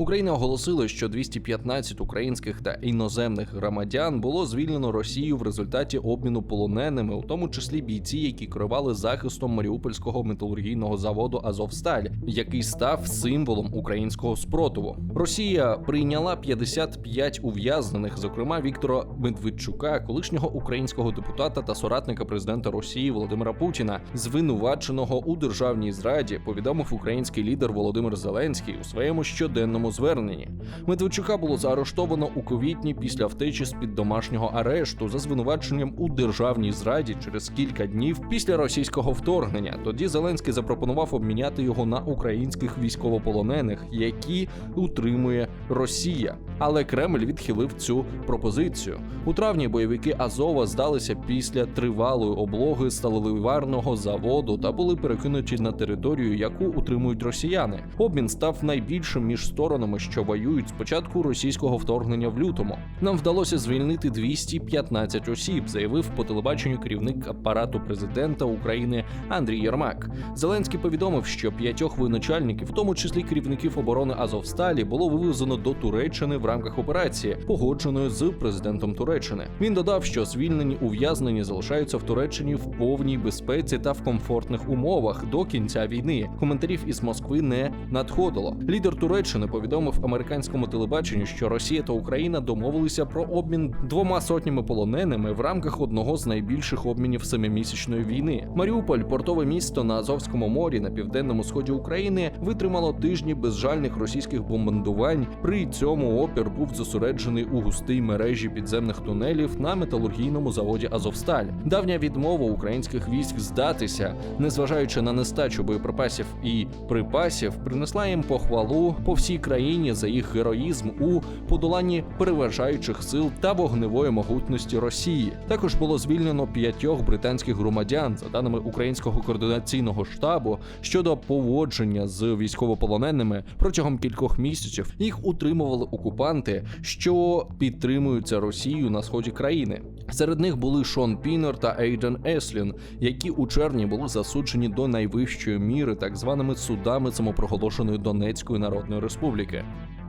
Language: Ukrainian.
Україна оголосила, що 215 українських та іноземних громадян було звільнено Росією в результаті обміну полоненими, у тому числі бійці, які керували захистом Маріупольського металургійного заводу Азовсталь, який став символом українського спротиву. Росія прийняла 55 ув'язнених, зокрема Віктора Медведчука, колишнього українського депутата та соратника президента Росії Володимира Путіна, звинуваченого у державній зраді, повідомив український лідер Володимир Зеленський у своєму щоденному зверненні. Медведчука було заарештовано у квітні після втечі з під домашнього арешту за звинуваченням у державній зраді через кілька днів після російського вторгнення. Тоді Зеленський запропонував обміняти його на українських військовополонених, які утримує Росія. Але Кремль відхилив цю пропозицію. У травні бойовики Азова здалися після тривалої облоги сталеливарного заводу та були перекинуті на територію, яку утримують росіяни. Обмін став найбільшим між сторонами, що воюють з початку російського вторгнення в лютому. Нам вдалося звільнити 215 осіб, заявив по телебаченню керівник апарату президента України Андрій Єрмак. Зеленський повідомив, що п'ятьох воєначальників, в тому числі керівників оборони Азовсталі, було вивезено до Туреччини в рамках операції, погодженої з президентом Туреччини. Він додав, що звільнені ув'язнені залишаються в Туреччині в повній безпеці та в комфортних умовах до кінця війни. Коментарів із Москви не надходило. Лідер Туреччини повідомив американському телебаченню, що Росія та Україна домовилися про обмін двома сотнями полоненими в рамках одного з найбільших обмінів семимісячної війни. Маріуполь, портове місто на Азовському морі на південному сході України, витримало тижні безжальних російських бомбардувань. При цьому опір був зосереджений у густій мережі підземних тунелів на металургійному заводі Азовсталь. Давня відмова українських військ здатися, незважаючи на нестачу боєприпасів і припасів, принесла їм похвалу по всій країні за їх героїзм у подоланні переважаючих сил та вогневої могутності Росії. Також було звільнено п'ятьох британських громадян, за даними українського координаційного штабу, щодо поводження з військовополоненими протягом кількох місяців. Їх утримували окупанти, що підтримуються Росією на сході країни. Серед них були Шон Пінер та Ейден Еслін, які у червні були засуджені до найвищої міри так званими судами самопроголошеної Донецької Народної Республіки. Repubblica.